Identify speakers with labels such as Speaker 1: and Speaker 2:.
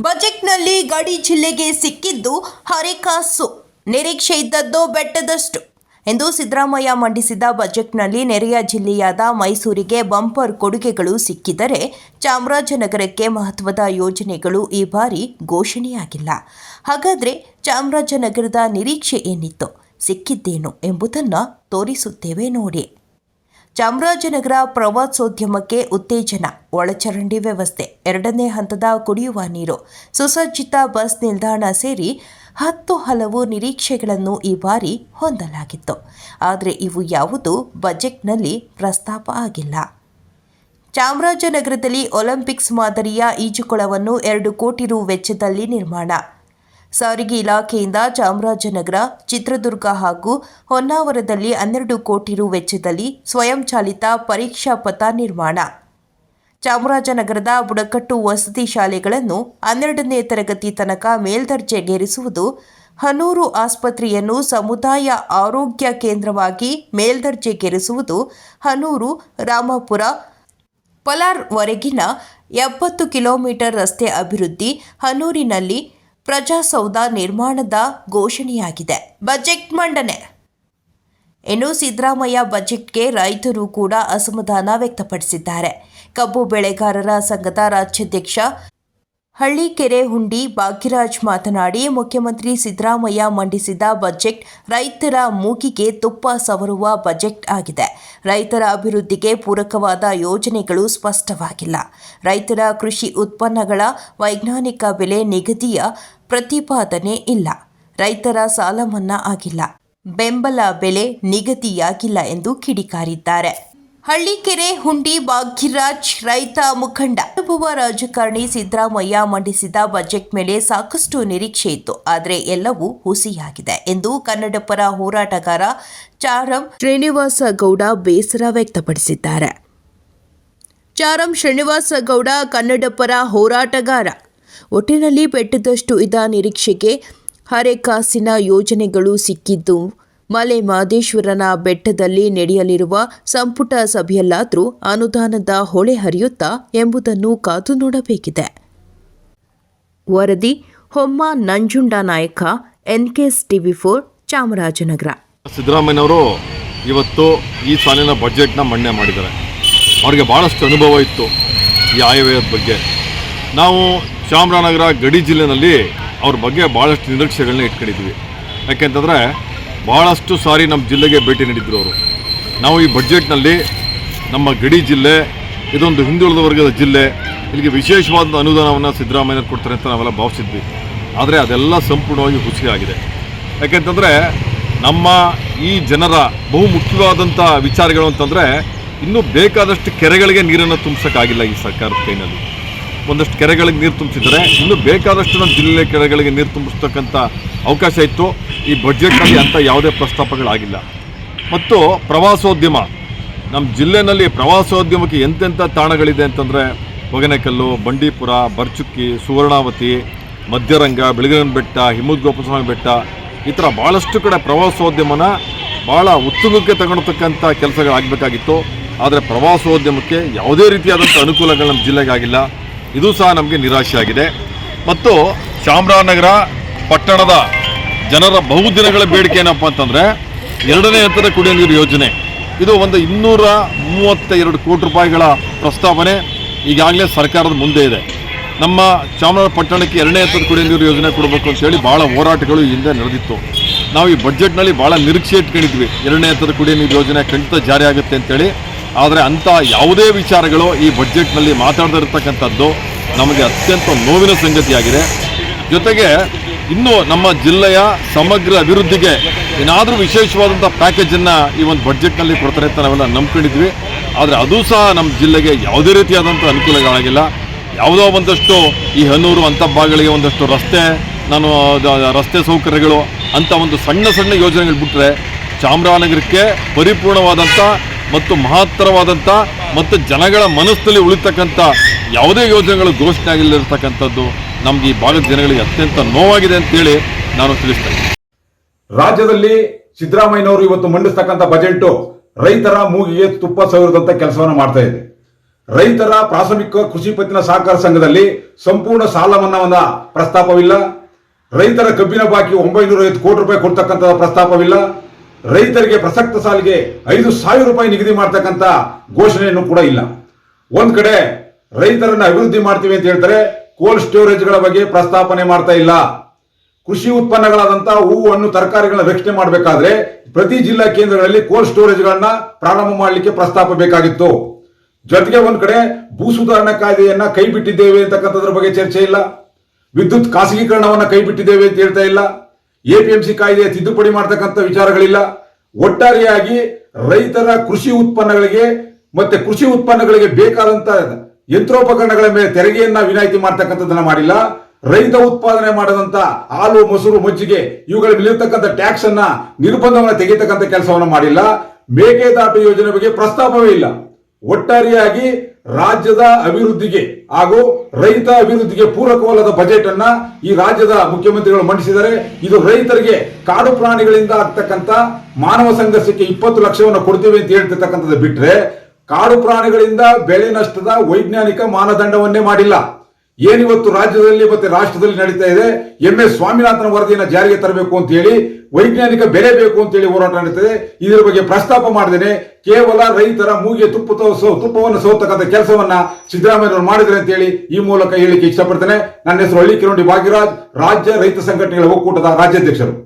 Speaker 1: ಬಜೆಟ್ನಲ್ಲಿ ಗಡಿ ಜಿಲ್ಲೆಗೆ ಸಿಕ್ಕಿದ್ದು ಹರಿಕಾಸು ನಿರೀಕ್ಷೆ ಇದ್ದದ್ದು ಬೆಟ್ಟದಷ್ಟು ಎಂದು ಸಿದ್ದರಾಮಯ್ಯ ಮಂಡಿಸಿದ ಬಜೆಟ್ನಲ್ಲಿ ನೆರೆಯ ಜಿಲ್ಲೆಯಾದ ಮೈಸೂರಿಗೆ ಬಂಪರ್ ಕೊಡುಗೆಗಳು ಸಿಕ್ಕಿದರೆ ಚಾಮರಾಜನಗರಕ್ಕೆ ಮಹತ್ವದ ಯೋಜನೆಗಳು ಈ ಬಾರಿ ಘೋಷಣೆಯಾಗಿಲ್ಲ. ಹಾಗಾದರೆ ಚಾಮರಾಜನಗರದ ನಿರೀಕ್ಷೆ ಏನಿತ್ತು? ಸಿಕ್ಕಿದ್ದೇನು ಎಂಬುದನ್ನು ತೋರಿಸುತ್ತೇವೆ ನೋಡಿ. ಚಾಮರಾಜನಗರ ಪ್ರವಾಸೋದ್ಯಮಕ್ಕೆ ಉತ್ತೇಜನ, ಒಳಚರಂಡಿ ವ್ಯವಸ್ಥೆ, ಎರಡನೇ ಹಂತದ ಕುಡಿಯುವ ನೀರು, ಸುಸಜ್ಜಿತ ಬಸ್ ನಿಲ್ದಾಣ ಸೇರಿ ಹತ್ತು ಹಲವು ನಿರೀಕ್ಷೆಗಳನ್ನು ಈ ಬಾರಿ ಹೊಂದಲಾಗಿತ್ತು. ಆದರೆ ಇವು ಯಾವುದು ಬಜೆಟ್ನಲ್ಲಿ ಪ್ರಸ್ತಾಪ ಆಗಿಲ್ಲ. ಚಾಮರಾಜನಗರದಲ್ಲಿ ಒಲಿಂಪಿಕ್ಸ್ ಮಾದರಿಯ ಈಜುಕೊಳವನ್ನು ಎರಡು ಕೋಟಿ ರು ವೆಚ್ಚದಲ್ಲಿ ನಿರ್ಮಾಣ ಸಾರಿಗೆ ಇಲಾಖೆಯಿಂದ ಚಾಮರಾಜನಗರ, ಚಿತ್ರದುರ್ಗ ಹಾಗೂ ಹೊನ್ನಾವರದಲ್ಲಿ ಹನ್ನೆರಡು ಕೋಟಿ ರು ವೆಚ್ಚದಲ್ಲಿ ಸ್ವಯಂಚಾಲಿತ ಪರೀಕ್ಷಾ ಪಥ ನಿರ್ಮಾಣ. ಚಾಮರಾಜನಗರದ ಬುಡಕಟ್ಟು ವಸತಿ ಶಾಲೆಗಳನ್ನು ಹನ್ನೆರಡನೇ ತರಗತಿ ತನಕ ಮೇಲ್ದರ್ಜೆಗೇರಿಸುವುದು, ಹನೂರು ಆಸ್ಪತ್ರೆಯನ್ನು ಸಮುದಾಯ ಆರೋಗ್ಯ ಕೇಂದ್ರವಾಗಿ ಮೇಲ್ದರ್ಜೆಗೇರಿಸುವುದು, ಹನೂರು, ರಾಮಪುರ, ಪಲಾರ್ವರೆಗಿನ ಎಪ್ಪತ್ತು ಕಿಲೋಮೀಟರ್ ರಸ್ತೆ ಅಭಿವೃದ್ಧಿ, ಹನೂರಿನಲ್ಲಿ ಪ್ರಜಾಸೌಧ ನಿರ್ಮಾಣದ ಘೋಷಣೆಯಾಗಿದೆ. ಬಜೆಟ್ ಮಂಡನೆ. ಇನ್ನು ಸಿದ್ದರಾಮಯ್ಯ ಬಜೆಟ್ಗೆ ರೈತರು ಕೂಡ ಅಸಮಾಧಾನ ವ್ಯಕ್ತಪಡಿಸಿದ್ದಾರೆ. ಕಬ್ಬು ಬೆಳೆಗಾರರ ಸಂಘದ ರಾಜ್ಯಾಧ್ಯಕ್ಷ ಹಳ್ಳಿಕೆರೆ ಹುಂಡಿ ಭಾಗ್ಯರಾಜ್ ಮಾತನಾಡಿ, ಮುಖ್ಯಮಂತ್ರಿ ಸಿದ್ದರಾಮಯ್ಯ ಮಂಡಿಸಿದ ಬಜೆಟ್ ರೈತರ ಮೂಗಿಗೆ ತುಪ್ಪ ಸವರುವ ಬಜೆಟ್ ಆಗಿದೆ. ರೈತರ ಅಭಿವೃದ್ಧಿಗೆ ಪೂರಕವಾದ ಯೋಜನೆಗಳು ಸ್ಪಷ್ಟವಾಗಿಲ್ಲ. ರೈತರ ಕೃಷಿ ಉತ್ಪನ್ನಗಳ ವೈಜ್ಞಾನಿಕ ಬೆಲೆ ನಿಗದಿಯ ಪ್ರತಿಪಾದನೆ ಇಲ್ಲ. ರೈತರ ಸಾಲ ಮನ್ನಾ ಆಗಿಲ್ಲ. ಬೆಂಬಲ ಬೆಲೆ ನಿಗದಿಯಾಗಿಲ್ಲ ಎಂದು ಕಿಡಿಕಾರಿದ್ದಾರೆ. ಹಳ್ಳಿಕೆರೆ, ಹುಂಡಿ ಭಾಗ್ಯರಾಜ್ ರೈತ ಮುಖಂಡ. ಅನುಭವ ರಾಜಕಾರಣಿ ಸಿದ್ದರಾಮಯ್ಯ ಮಂಡಿಸಿದ ಬಜೆಟ್ ಮೇಲೆ ಸಾಕಷ್ಟು ನಿರೀಕ್ಷೆ ಇತ್ತು. ಆದರೆ ಎಲ್ಲವೂ ಹುಸಿಯಾಗಿದೆ ಎಂದು ಕನ್ನಡ ಪರ ಹೋರಾಟಗಾರ ಚಾರಂ ಶ್ರೀನಿವಾಸ ಗೌಡ ಬೇಸರ ವ್ಯಕ್ತಪಡಿಸಿದ್ದಾರೆ. ಚಾರಂ ಶ್ರೀನಿವಾಸ ಗೌಡ ಕನ್ನಡ ಪರ ಹೋರಾಟಗಾರ. ಒಟ್ಟಿನಲ್ಲಿ ಬೆಟ್ಟದಷ್ಟು ಇದ ನಿರೀಕ್ಷೆಗೆ ಹರೆಕಾಸಿನ ಯೋಜನೆಗಳು ಸಿಕ್ಕಿದ್ದು ಮಲೆ ಮಹದೇಶ್ವರನ ಬೆಟ್ಟದಲ್ಲಿ ನಡೆಯಲಿರುವ ಸಂಪುಟ ಸಭೆಯಲ್ಲಾದರೂ ಅನುದಾನದ ಹೊಳೆ ಹರಿಯುತ್ತಾ ಎಂಬುದನ್ನು ಕಾದು ನೋಡಬೇಕಿದೆ. ವರದಿ, ಹೊಮ್ಮ ನಂಜುಂಡ ನಾಯಕ, ಎನ್ಕೆಎಸ್ ಟಿವಿ ಫೋರ್, ಚಾಮರಾಜನಗರ.
Speaker 2: ಸಿದ್ದರಾಮಯ್ಯನವರು ಇವತ್ತು ಈ ಸಾಲಿನ ಬಜೆಟ್ನ ಮಂಡನೆ ಮಾಡಿದ್ದಾರೆ. ಅವ್ರಿಗೆ ಭಾಳಷ್ಟು ಅನುಭವ ಇತ್ತು ಈ ಆಯವ್ಯಯದ ಬಗ್ಗೆ. ನಾವು ಚಾಮರಾಜನಗರ ಗಡಿ ಜಿಲ್ಲೆಯಲ್ಲಿ ಅವ್ರ ಬಗ್ಗೆ ಭಾಳಷ್ಟು ನಿರೀಕ್ಷೆಗಳನ್ನ ಇಟ್ಕೊಂಡಿದ್ವಿ ಯಾಕೆಂತಂದರೆ ಭಾಳಷ್ಟು ಸಾರಿ ನಮ್ಮ ಜಿಲ್ಲೆಗೆ ಭೇಟಿ ನೀಡಿದ್ರು ಅವರು. ನಾವು ಈ ಬಜೆಟ್ನಲ್ಲಿ ನಮ್ಮ ಗಡಿ ಜಿಲ್ಲೆ, ಇದೊಂದು ಹಿಂದುಳಿದ ವರ್ಗದ ಜಿಲ್ಲೆ, ಇಲ್ಲಿಗೆ ವಿಶೇಷವಾದ ಅನುದಾನವನ್ನು ಸಿದ್ದರಾಮಯ್ಯ ಕೊಡ್ತಾರೆ ಅಂತ ನಾವೆಲ್ಲ ಭಾವಿಸಿದ್ವಿ. ಆದರೆ ಅದೆಲ್ಲ ಸಂಪೂರ್ಣವಾಗಿ ಹುಸಿಯಾಗಿದೆ. ಯಾಕೆಂತಂದರೆ ನಮ್ಮ ಈ ಜನರ ಬಹು ಮುಖ್ಯವಾದಂಥ ವಿಚಾರಗಳು ಅಂತಂದರೆ, ಇನ್ನೂ ಬೇಕಾದಷ್ಟು ಕೆರೆಗಳಿಗೆ ನೀರನ್ನು ತುಂಬಿಸೋಕ್ಕಾಗಿಲ್ಲ ಈ ಸರ್ಕಾರದ ಕೈನಲ್ಲಿ. ಒಂದಷ್ಟು ಕೆರೆಗಳಿಗೆ ನೀರು ತುಂಬಿಸಿದರೆ ಇನ್ನೂ ಬೇಕಾದಷ್ಟು ನಮ್ಮ ಜಿಲ್ಲೆ ಕೆರೆಗಳಿಗೆ ನೀರು ತುಂಬಿಸ್ತಕ್ಕಂಥ ಅವಕಾಶ ಇತ್ತು. ಈ ಬಜೆಟ್ನಲ್ಲಿ ಅಂತ ಯಾವುದೇ ಪ್ರಸ್ತಾಪಗಳಾಗಿಲ್ಲ. ಮತ್ತು ಪ್ರವಾಸೋದ್ಯಮ ನಮ್ಮ ಜಿಲ್ಲೆನಲ್ಲಿ ಪ್ರವಾಸೋದ್ಯಮಕ್ಕೆ ಎಂತೆಂಥ ತಾಣಗಳಿದೆ ಅಂತಂದರೆ ಹೊಗೆನಕಲ್ಲು, ಬಂಡೀಪುರ, ಬರ್ಚುಕ್ಕಿ, ಸುವರ್ಣಾವತಿ, ಮಧ್ಯರಂಗ ಬೆಳಗಿನ ಬೆಟ್ಟ ಹಿಮ್ಮದ್ ಗೋಪಸ್ವಾಮಿ ಬೆಟ್ಟ, ಈ ಥರ ಭಾಳಷ್ಟು ಕಡೆ ಪ್ರವಾಸೋದ್ಯಮನ ಭಾಳ ಉತ್ತುಂಗಕ್ಕೆ ತಗೊಳ್ತಕ್ಕಂಥ ಕೆಲಸಗಳಾಗಬೇಕಾಗಿತ್ತು. ಆದರೆ ಪ್ರವಾಸೋದ್ಯಮಕ್ಕೆ ಯಾವುದೇ ರೀತಿಯಾದಂಥ ಅನುಕೂಲಗಳು ನಮ್ಮ ಜಿಲ್ಲೆಗಾಗಿಲ್ಲ. ಇದು ಸಹ ನಮಗೆ ನಿರಾಶೆ ಆಗಿದೆ ಮತ್ತು ಚಾಮರಾಜನಗರ ಪಟ್ಟಣದ ಜನರ ಬಹುದಿನಗಳ ಬೇಡಿಕೆ ಏನಪ್ಪ ಅಂತಂದರೆ ಎರಡನೇ ಹಂತದ ಕುಡಿಯುವ ನೀರು ಯೋಜನೆ. ಇದು ಒಂದು ಇನ್ನೂರ ಮೂವತ್ತ ಎರಡು ಕೋಟಿ ರೂಪಾಯಿಗಳ ಪ್ರಸ್ತಾವನೆ ಈಗಾಗಲೇ ಸರ್ಕಾರದ ಮುಂದೆ ಇದೆ. ನಮ್ಮ ಚಾಮರಾಜಪಟ್ಟಣಕ್ಕೆ ಎರಡನೇ ಹಂತದ ಕುಡಿಯುವ ನೀರು ಯೋಜನೆ ಕೊಡಬೇಕು ಅಂತೇಳಿ ಭಾಳ ಹೋರಾಟಗಳು ಹಿಂದೆ ನಡೆದಿತ್ತು. ನಾವು ಈ ಬಜೆಟ್ನಲ್ಲಿ ಭಾಳ ನಿರೀಕ್ಷೆ ಇಟ್ಕೊಂಡಿದ್ವಿ. ಎರಡನೇ ಹಂತದ ಕುಡಿಯುವ ನೀರು ಯೋಜನೆ ಖಂಡಿತ ಜಾರಿ ಆಗುತ್ತೆ ಅಂತೇಳಿ ಆದರೆ ಅಂಥ ಯಾವುದೇ ವಿಚಾರಗಳು ಈ ಬಜೆಟ್ನಲ್ಲಿ ಮಾತಾಡದಿರ್ತಕ್ಕಂಥದ್ದು ನಮಗೆ ಅತ್ಯಂತ ನೋವಿನ ಸಂಗತಿಯಾಗಿದೆ. ಜೊತೆಗೆ ಇನ್ನು ನಮ್ಮ ಜಿಲ್ಲೆಯ ಸಮಗ್ರ ಅಭಿವೃದ್ಧಿಗೆ ಏನಾದರೂ ವಿಶೇಷವಾದಂಥ ಪ್ಯಾಕೇಜನ್ನು ಈ ಒಂದು ಬಡ್ಜೆಟ್ನಲ್ಲಿ ಕೊಡ್ತಾರೆ ಅಂತ ನಾವೆಲ್ಲ ನಂಬ್ಕೊಂಡಿದ್ವಿ. ಆದರೆ ಅದು ಸಹ ನಮ್ಮ ಜಿಲ್ಲೆಗೆ ಯಾವುದೇ ರೀತಿಯಾದಂಥ ಅನುಕೂಲಗಳಾಗಿಲ್ಲ. ಯಾವುದೋ ಒಂದಷ್ಟು ಈ ಹನ್ನೂರು ಅಂತ ಭಾಗಗಳಿಗೆ ಒಂದಷ್ಟು ರಸ್ತೆ, ನಾನು ರಸ್ತೆ ಸೌಕರ್ಯಗಳು ಅಂತ ಒಂದು ಸಣ್ಣ ಸಣ್ಣ ಯೋಜನೆಗಳು ಬಿಟ್ಟರೆ ಚಾಮರಾಜನಗರಕ್ಕೆ ಪರಿಪೂರ್ಣವಾದಂಥ ಮತ್ತು ಮಹತ್ತರವಾದಂಥ ಮತ್ತು ಜನಗಳ ಮನಸ್ಸಲ್ಲಿ ಉಳಿತಕ್ಕಂಥ ಯಾವುದೇ ಯೋಜನೆಗಳು ಘೋಷಣೆ ಆಗಿಲ್ಲದಿರ್ತಕ್ಕಂಥದ್ದು ನಮ್ಗೆ ಈ ಬಾಲ್ಯದ ಜನಗಳಿಗೆ ಅತ್ಯಂತ ನೋವಾಗಿದೆ ಅಂತೇಳಿ ನಾನು ತಿಳಿಸ್ತೇನೆ.
Speaker 3: ರಾಜ್ಯದಲ್ಲಿ ಸಿದ್ದರಾಮಯ್ಯನವರು ಇವತ್ತು ಮಂಡಿಸ್ತಕ್ಕಂಥ ಬಜೆಟ್ ರೈತರ ಮೂಗಿಗೆ ತುಪ್ಪ ಸವಿರದಂತ ಕೆಲಸವನ್ನು ಮಾಡ್ತಾ ಇದೆ. ರೈತರ ಪ್ರಾಥಮಿಕ ಕೃಷಿ ಪತ್ತಿನ ಸಹಕಾರ ಸಂಘದಲ್ಲಿ ಸಂಪೂರ್ಣ ಸಾಲ ಮನ್ನಾವನ್ನ ಪ್ರಸ್ತಾಪವಿಲ್ಲ. ರೈತರ ಕಬ್ಬಿನ ಬಾಕಿ ಒಂಬೈನೂರ ಐವತ್ತು ಕೋಟಿ ರೂಪಾಯಿ ಕೊಡ್ತಕ್ಕಂಥ ಪ್ರಸ್ತಾಪವಿಲ್ಲ. ರೈತರಿಗೆ ಪ್ರಸಕ್ತ ಸಾಲಿಗೆ ಐದು ಸಾವಿರ ರೂಪಾಯಿ ನಿಗದಿ ಮಾಡ್ತಕ್ಕಂಥ ಘೋಷಣೆಯನ್ನು ಕೂಡ ಇಲ್ಲ. ಒಂದ್ ಕಡೆ ರೈತರನ್ನ ಅಭಿವೃದ್ಧಿ ಮಾಡ್ತೀವಿ ಅಂತ ಹೇಳ್ತಾರೆ ಕೋಲ್ಡ್ ಸ್ಟೋರೇಜ್ಗಳ ಬಗ್ಗೆ ಪ್ರಸ್ತಾಪನೆ ಮಾಡ್ತಾ ಇಲ್ಲ. ಕೃಷಿ ಉತ್ಪನ್ನಗಳಾದಂತಹ ಹೂವು ಹಣ್ಣು ತರಕಾರಿಗಳನ್ನ ರಕ್ಷಣೆ ಮಾಡಬೇಕಾದ್ರೆ ಪ್ರತಿ ಜಿಲ್ಲಾ ಕೇಂದ್ರಗಳಲ್ಲಿ ಕೋಲ್ಡ್ ಸ್ಟೋರೇಜ್ಗಳನ್ನ ಪ್ರಾರಂಭ ಮಾಡಲಿಕ್ಕೆ ಪ್ರಸ್ತಾಪ ಬೇಕಾಗಿತ್ತು ಜೊತೆಗೆ ಒಂದ್ ಕಡೆ ಭೂ ಸುಧಾರಣಾ ಕಾಯ್ದೆಯನ್ನ ಕೈ ಬಿಟ್ಟಿದ್ದೇವೆ ಅಂತಕ್ಕಂಥದ್ರ ಬಗ್ಗೆ ಚರ್ಚೆ ಇಲ್ಲ. ವಿದ್ಯುತ್ ಖಾಸಗೀಕರಣವನ್ನ ಕೈ ಬಿಟ್ಟಿದ್ದೇವೆ ಅಂತ ಹೇಳ್ತಾ ಇಲ್ಲ. ಎಪಿಎಂಸಿ ಕಾಯ್ದೆಯ ತಿದ್ದುಪಡಿ ಮಾಡತಕ್ಕಂಥ ವಿಚಾರಗಳಿಲ್ಲ. ಒಟ್ಟಾರೆಯಾಗಿ ರೈತರ ಕೃಷಿ ಉತ್ಪನ್ನಗಳಿಗೆ ಮತ್ತೆ ಕೃಷಿ ಉತ್ಪನ್ನಗಳಿಗೆ ಬೇಕಾದಂತ ಯಂತ್ರೋಪಕರಣಗಳ ಮೇಲೆ ತೆರಿಗೆಯನ್ನ ವಿನಾಯಿತಿ ಮಾಡ್ತಕ್ಕಂಥದ್ದನ್ನ ಮಾಡಿಲ್ಲ. ರೈತ ಉತ್ಪಾದನೆ ಮಾಡದಂತ ಹಾಲು, ಮೊಸರು, ಮಜ್ಜಿಗೆ ಇವುಗಳ ಮೇಲಿರ್ತಕ್ಕಂಥ ಟ್ಯಾಕ್ಸ್ ಅನ್ನ ನಿರ್ಬಂಧವನ್ನ ತೆಗೆಯತಕ್ಕಂಥ ಕೆಲಸವನ್ನ ಮಾಡಿಲ್ಲ. ಮೇಕೆದಾಟು ಯೋಜನೆ ಬಗ್ಗೆ ಪ್ರಸ್ತಾಪವೇ ಇಲ್ಲ. ಒಟ್ಟಾರೆಯಾಗಿ ರಾಜ್ಯದ ಅಭಿವೃದ್ಧಿಗೆ ಹಾಗೂ ರೈತ ಅಭಿವೃದ್ಧಿಗೆ ಪೂರಕವಲ್ಲದ ಬಜೆಟ್ ಅನ್ನ ಈ ರಾಜ್ಯದ ಮುಖ್ಯಮಂತ್ರಿಗಳು ಮಂಡಿಸಿದರೆ ಇದು ರೈತರಿಗೆ ಕಾಡು ಪ್ರಾಣಿಗಳಿಂದ ಆಗ್ತಕ್ಕಂಥ ಮಾನವ ಸಂಘರ್ಷಕ್ಕೆ ಇಪ್ಪತ್ತು ಲಕ್ಷವನ್ನು ಕೊಡ್ತೀವಿ ಅಂತ ಹೇಳ್ತಿರ್ತಕ್ಕಂಥದ್ದು ಬಿಟ್ರೆ ಕಾಡು ಪ್ರಾಣಿಗಳಿಂದ ಬೆಳೆ ನಷ್ಟದ ವೈಜ್ಞಾನಿಕ ಮಾನದಂಡವನ್ನೇ ಮಾಡಿಲ್ಲ. ಏನಿವತ್ತು ರಾಜ್ಯದಲ್ಲಿ ಮತ್ತೆ ರಾಷ್ಟ್ರದಲ್ಲಿ ನಡೀತಾ ಇದೆ, ಎಂ ಎಸ್ ಸ್ವಾಮಿನಾಥನ್ ವರದಿಯನ್ನು ಜಾರಿಗೆ ತರಬೇಕು ಅಂತ ಹೇಳಿ, ವೈಜ್ಞಾನಿಕ ಬೆಲೆ ಬೇಕು ಅಂತ ಹೇಳಿ ಹೋರಾಟ ನಡೀತದೆ. ಇದರ ಬಗ್ಗೆ ಪ್ರಸ್ತಾಪ ಮಾಡದೇನೆ ಕೇವಲ ರೈತರ ಮೂಗೆ ತುಪ್ಪ ತುಪ್ಪವನ್ನು ಸೋತಕ್ಕಂಥ ಕೆಲಸವನ್ನ ಸಿದ್ದರಾಮಯ್ಯ ಮಾಡಿದ್ರೆ ಅಂತ ಹೇಳಿ ಈ ಮೂಲಕ ಹೇಳಿಕ್ಕೆ ಇಷ್ಟಪಡ್ತೇನೆ. ನನ್ನ ಹೆಸರು ಹಳ್ಳಿ ಕಿರೋಡಿ ಭಾಗ್ಯರಾಜ್, ರಾಜ್ಯ ರೈತ ಸಂಘಟನೆಗಳ ಒಕ್ಕೂಟದ ರಾಜ್ಯಾಧ್ಯಕ್ಷರು.